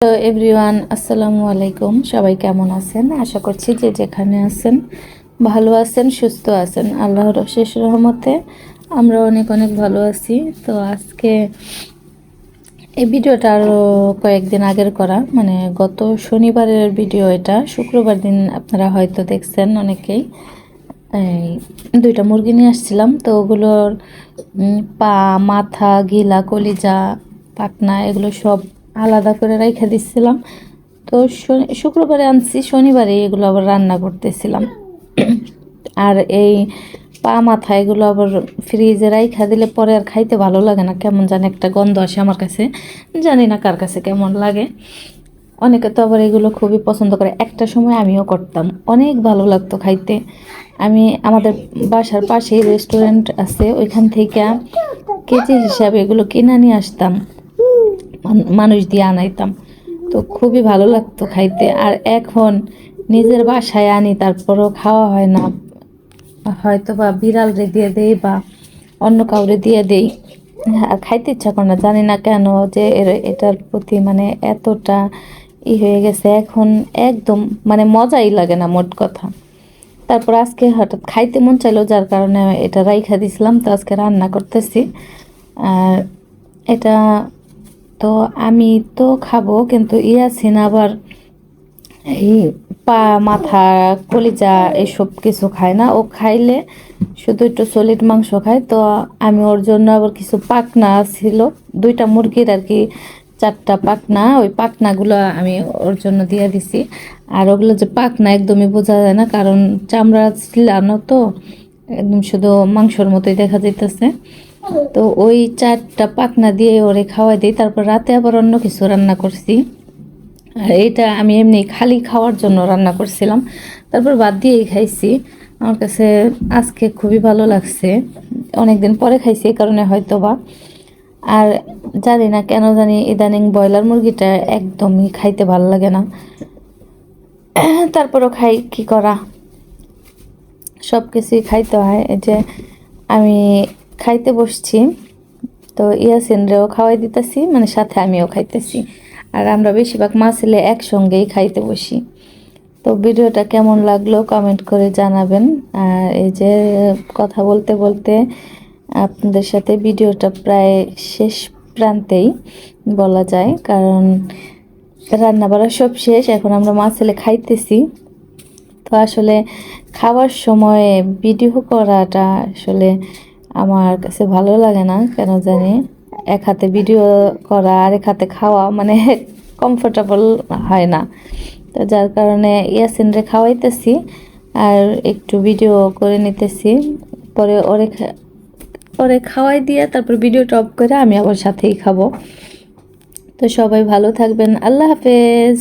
Hello everyone আসসালামু আলাইকুম সবাই কেমন আছেন? আশা করছি যে যেখানে আছেন ভালো আছেন, সুস্থ আছেন। আল্লাহর শেষ রহমতে আমরা অনেক অনেক ভালো আছি। তো আজকে এই ভিডিওটা আরও কয়েকদিন আগের করা। মানে গত শনিবারের ভিডিও এটা। শুক্রবার দিন আপনারা হয়তো দেখছেন অনেকেই। এই দুইটা মুরগি নিয়ে আসছিলাম। তো ওগুলোর পা, মাথা, গিলা, কলিজা, পাটনা, এগুলো সব আলাদা করে রেখে দিচ্ছিলাম তো শুক্রবারে আনছি, শনিবারে এগুলো আবার রান্না করতেছিলাম। আর এই পা মাথা এগুলো আবার ফ্রিজে রাইখা দিলে পরে আর খাইতে ভালো লাগে না, কেমন জানি একটা গন্ধ আসে আমার কাছে। জানি না কার কাছে কেমন লাগে। অনেকে তো আবার এগুলো খুবই পছন্দ করে। একটা সময় আমিও করতাম। অনেক ভালো লাগতো খাইতে। আমি, আমাদের বাসার পাশেই রেস্টুরেন্ট আছে, ওইখান থেকে কেজি হিসাবে এগুলো কিনে নিয়ে আসতাম। মানুষ দিয়ে আনাইতাম। তো খুবই ভালো লাগতো খাইতে। আর এখন নিজের বাসায় আনি, তারপরও খাওয়া হয় না। হয়তো বা বিড়াল রে দিয়ে দেই বা অন্য কাউরে দিয়ে দেই। আর খাইতে ইচ্ছা করে না, জানি না কেন যে এর- এটার প্রতি মানে এতটা ই হয়ে গেছে। এখন একদম মানে মজাই লাগে না, মোট কথা। তারপর আজকে হঠাৎ খাইতে মন চাইলো, যার কারণে এটা রাইখা দিছিলাম। তো আজকে রান্না করতেছি। আর এটা তো আমি তো খাব, কিন্তু ইয়াসিন আবার এই পা, মাথা, কলিজা এসব কিছু খায় না। ও খাইলে শুধু একটু সলিড মাংস খায়। তো আমি ওর জন্য আবার কিছু পাকনা ছিল, দুইটা মুরগির আর কি, চারটা পাকনা। ওই পাকনাগুলো আমি ওর জন্য দিয়ে দিছি। আর ওগুলো যে পাকনা একদমই বোঝা যায় না, কারণ চামড়া ছিলানো তো, একদম শুধু মাংসর মতোই দেখা যাইতেছে। তো ওই চারটা পাকনা দিয়ে ওরে খাওয়াই দিই, তারপর রাতে আবার অন্য কিছু রান্না করছি। আর এটা আমি এমনি খালি খাওয়ার জন্য রান্না করছিলাম। তারপর বাদ দিয়েই খাইছি। আমার কাছে আজকে খুবই ভালো লাগছে। অনেকদিন পরে খাইছি এই কারণে হয়তো বা আর জানি না কেন জানি ইদানিং ব্রয়লার মুরগিটা একদমই খাইতে ভালো লাগে না। তারপরও খাই, কি করা? সব কিছুই খাইতে হয়। এই যে আমি খাইতে বসছি। তো ইয়াসিনরেও খাওয়াই দিতেছি মানে সাথে আমিও খাইতেছি। আর আমরা বেশিরভাগ মা ছেলে একসঙ্গেই খাইতে বসি। তো ভিডিওটা কেমন লাগল কমেন্ট করে জানাবেন। আর এই যে কথা বলতে বলতে আপনাদের সাথে ভিডিওটা প্রায় শেষ প্রান্তেই বলা যায়। কারণ রান্না বাড়া সব শেষ, এখন আমরা মা ছেলে খাইতেছি। তো আসলে খাওয়ার সময় ভিডিও করাটা আসলে আমার কাছে ভালো লাগে না, কেন জানি? এক হাতে ভিডিও করা আর এক হাতে খাওয়া মানে কমফোর্টেবল হয় না। তো যার কারণে ইয়াসিনরে খাওয়াইতেছি আর একটু ভিডিও করে নিতেছি। পরে ওরে ওরে খাওয়াই দিয়ে তারপর ভিডিও টপ করে আমি আবার সাথেই খাব। তো সবাই ভালো থাকবেন। আল্লাহ হাফেজ।